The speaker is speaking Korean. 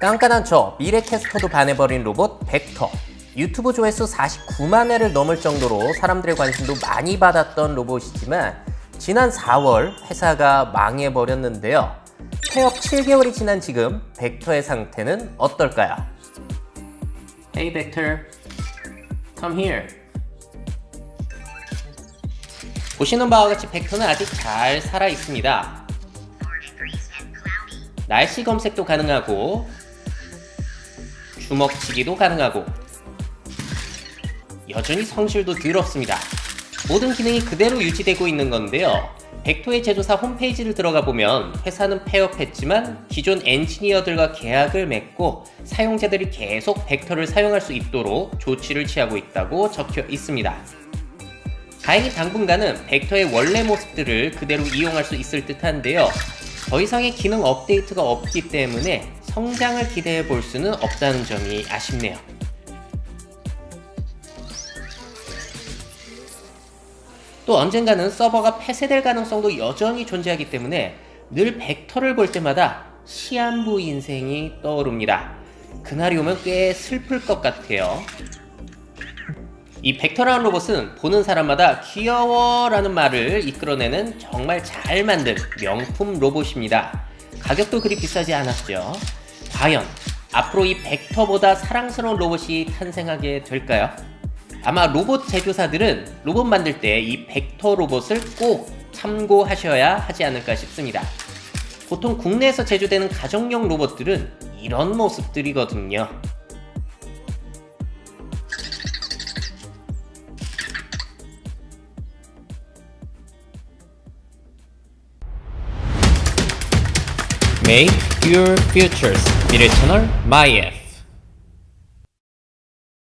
깐깐한 저 미래캐스터도 반해버린 로봇 벡터 유튜브 조회수 49만 회를 넘을 정도로 사람들의 관심도 많이 받았던 로봇이지만 지난 4월 회사가 망해버렸는데요 폐업 7개월이 지난 지금 벡터의 상태는 어떨까요? Hey Vector, come here. 보시는 바와 같이 벡터는 아직 잘 살아 있습니다. 날씨 검색도 가능하고 주먹치기도 가능하고 여전히 성실도 더럽습니다. 모든 기능이 그대로 유지되고 있는 건데요. 벡토의 제조사 홈페이지를 들어가 보면 회사는 폐업했지만 기존 엔지니어들과 계약을 맺고 사용자들이 계속 벡터를 사용할 수 있도록 조치를 취하고 있다고 적혀 있습니다. 다행히 당분간은 벡터의 원래 모습들을 그대로 이용할 수 있을 듯 한데요. 더 이상의 기능 업데이트가 없기 때문에 성장을 기대해 볼 수는 없다는 점이 아쉽네요. 또 언젠가는 서버가 폐쇄될 가능성도 여전히 존재하기 때문에 늘 벡터를 볼 때마다 시한부 인생이 떠오릅니다. 그날이 오면 꽤 슬플 것 같아요. 이 벡터라는 로봇은 보는 사람마다 귀여워 라는 말을 이끌어내는 정말 잘 만든 명품 로봇입니다. 가격도 그리 비싸지 않았죠. 과연 앞으로 이 벡터보다 사랑스러운 로봇이 탄생하게 될까요? 아마 로봇 제조사들은 로봇 만들 때 이 벡터 로봇을 꼭 참고하셔야 하지 않을까 싶습니다. 보통 국내에서 제조되는 가정용 로봇들은 이런 모습들이거든요. Make your futures 미래 채널 마이F